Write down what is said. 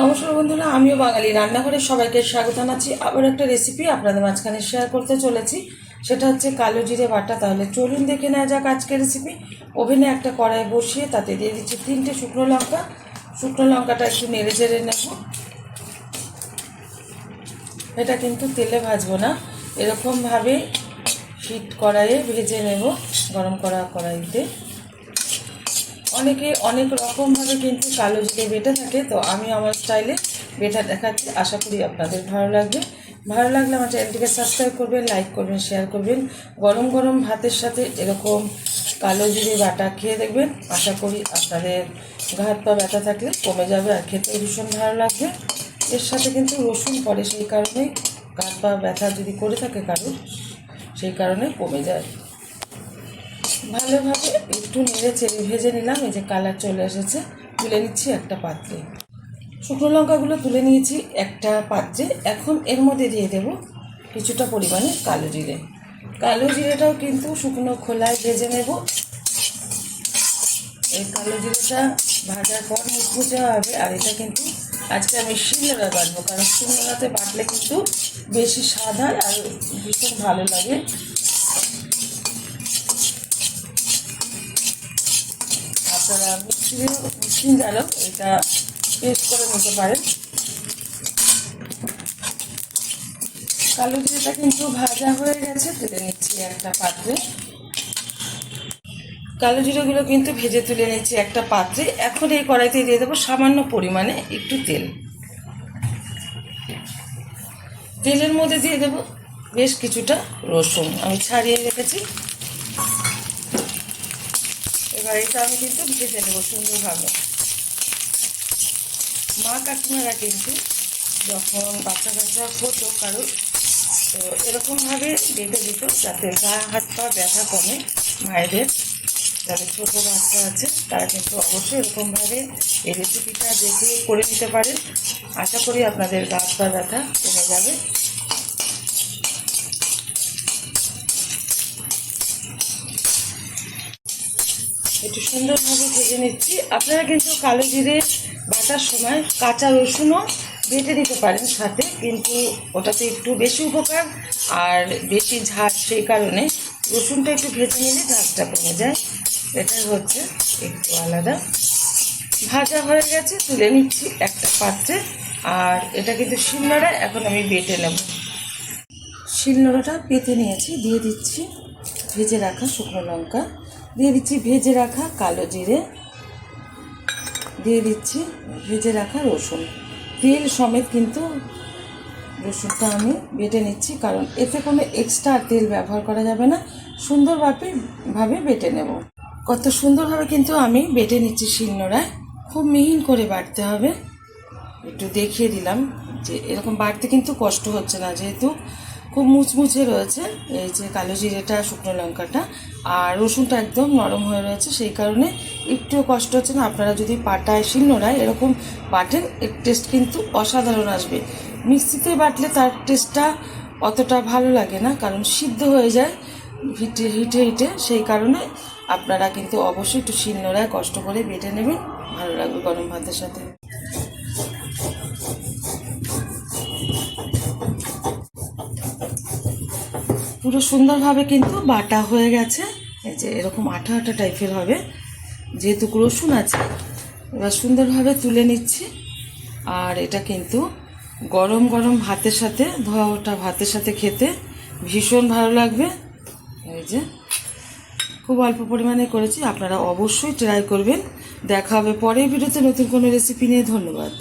নমস্কার বন্ধুরা, আমিও বাঙালি। রান্নাঘরে সবাইকে স্বাগত জানাচ্ছি। আবার একটা রেসিপি আপনাদের মাঝখানে শেয়ার করতে চলেছি। সেটা হচ্ছে কালো জিরে বাটা। তাহলে চলুন দেখে নেওয়া যাক আজকের রেসিপি ওভেনে একটা কড়াই বসিয়ে তাতে দিয়ে দিচ্ছি তিনটে শুকনো লঙ্কা। শুকনো লঙ্কাটা একটু নেড়ে চেড়ে নেব। এটা কিন্তু তেলে ভাজবো না। এরকমভাবে হিট কড়াইয়ে ভেজে নেব গরম করা কড়াইতে। অনেকে অনেক রকমভাবে কিন্তু কালো জিরে বেটে থাকে, তো আমি আমার স্টাইলে বেটা দেখাচ্ছি। আশা করি আপনাদের ভালো লাগবে। ভালো লাগলে আমার চ্যানেলটিকে সাবস্ক্রাইব করবেন, লাইক করবেন, শেয়ার করবেন। গরম গরম ভাতের সাথে এরকম কালো জিরে বাটা খেয়ে দেখবেন। আশা করি আপনাদের ঘাত পা ব্যথা থাকলে কমে যাবে আর খেতেও ভীষণ ভালো লাগবে। এর সাথে কিন্তু রসুন পড়ে সেই কারণেই ঘাত পা ব্যথা যদি করে থাকে কারোর, সেই কারণে কমে যায়। ভালোভাবে একটু নেড়ে চেড়ে ভেজে নিলাম। এই যে কালার চলে এসেছে। তুলে নিচ্ছি একটা পাত্রে। শুকনো লঙ্কাগুলো তুলে নিয়েছি একটা পাত্রে। এখন এর মধ্যে দিয়ে দেব কিছুটা পরিমাণে কালো জিরে। কালো জিরেটাও কিন্তু শুকনো খোলায় ভেজে নেব। এই কালো জিরেটা ভাজার পর মুচমুচে হবে। আর এটা কিন্তু আজকে আমি শিলনোড়া বাটবো, কারণ শিলনোড়াতে বাটলে কিন্তু বেশি স্বাদ আর ভীষণ ভালো লাগে। আপনারা মিক্সি মিক্সিং জারও এটা পেস্ট করে নিতে পারেন। কালো জিরেটা কিন্তু ভাজা হয়ে গেছে তুলে নিচ্ছি একটা পাত্রে। কালো জিরেগুলো কিন্তু ভেজে তুলে নিচ্ছি একটা পাত্রে। এখন এই কড়াইতে দিয়ে দেবো সামান্য পরিমাণে একটু তেল। তেলের মধ্যে দিয়ে দেবো বেশ কিছুটা রসুন। আমি ছাড়িয়ে রেখেছি। এবার এটা আমি কিন্তু ভেজে নেব সুন্দরভাবে মা কাকিমারা কিন্তু যখন বাচ্চা কাচ্চা হতো কারোর, তো এরকমভাবে বেঁধে দিত যাতে গা, হাত পা ব্যথা কমে মায়েদের। যাদের ছোটো বাচ্চা আছে, তারা কিন্তু অবশ্যই এরকমভাবে এই রেসিপিটা দেখে করে নিতে পারেন আশা করি আপনাদের গা হাত পা ব্যথা কমে যাবে। একটু সুন্দরভাবে ভেজে নিচ্ছি। আপনারা কিন্তু কালো জিরে বাটার সময় কাঁচা রসুনও বেটে দিতে পারেন সাথে, কিন্তু ওটাতে একটু বেশি উপকার আর বেশি ঝাঁজ সেই কারণে রসুনটা একটু ভেজে নিলে ঝাঁজটা কমে যায়। এটা হচ্ছে একটু আলাদা। ভাজা হয়ে গেছে, তুলে নিচ্ছি একটা পাত্রে। আর এটা কিন্তু শিলনোড়া, এখন আমি বেটে নেব। শিলনোড়াটা পেতে নিয়েছি, দিয়ে দিচ্ছি ভেজে রাখা শুকনো লঙ্কা। দিয়ে দিচ্ছি ভেজে রাখা কালো জিরে। দিয়ে দিচ্ছি ভেজে রাখা রসুন। তেল সমেত কিন্তু রসুনটা আমি বেটে নিচ্ছি, কারণ এতে কোনো এক্সট্রা তেল ব্যবহার করা যাবে না। সুন্দরভাবে, ভাবে বেটে নেব। কত সুন্দরভাবে কিন্তু আমি বেটে নিচ্ছি শিলনোড়ায় খুব মিহিন করে বাটতে হবে। একটু দেখিয়ে দিলাম যে এরকম বাড়তে কিন্তু কষ্ট হচ্ছে না যেহেতু। খুব মুচমুচে রয়েছে, এই যে কালো জিরেটা, শুকনো লঙ্কাটা, আর রসুনটা একদম নরম হয়ে রয়েছে, সেই কারণে একটুও কষ্ট হচ্ছে না। আপনারা যদি পাটায়, শিলনোড়ায় এরকম বাটেন, এর টেস্ট কিন্তু অসাধারণ আসবে। মিক্সিতে বাটলে তার টেস্টটা অতটা ভালো লাগে না, কারণ সিদ্ধ হয়ে যায় হিটে হিটে হিটে, সেই কারণে আপনারা কিন্তু অবশ্যই একটু শিলনোড়ায় কষ্ট করে বেটে নেবেন। ভালো লাগবে গরম ভাতের সাথে। পুরো সুন্দরভাবে কিন্তু বাটা হয়ে গেছে। এই যে এরকম আঠা আঠা টাইপের হবে। যেহেতু রসুন আছে, এবার সুন্দরভাবে তুলে নিচ্ছি। আর এটা কিন্তু গরম গরম ভাতের সাথে, ধোয়া ওটা ভাতের সাথে খেতে ভীষণ ভালো লাগবে। এই যে খুব অল্প পরিমাণে করেছি, আপনারা অবশ্যই ট্রাই করবেন। দেখা হবে পরের ভিডিওতে নতুন কোনো রেসিপি নিয়ে। ধন্যবাদ।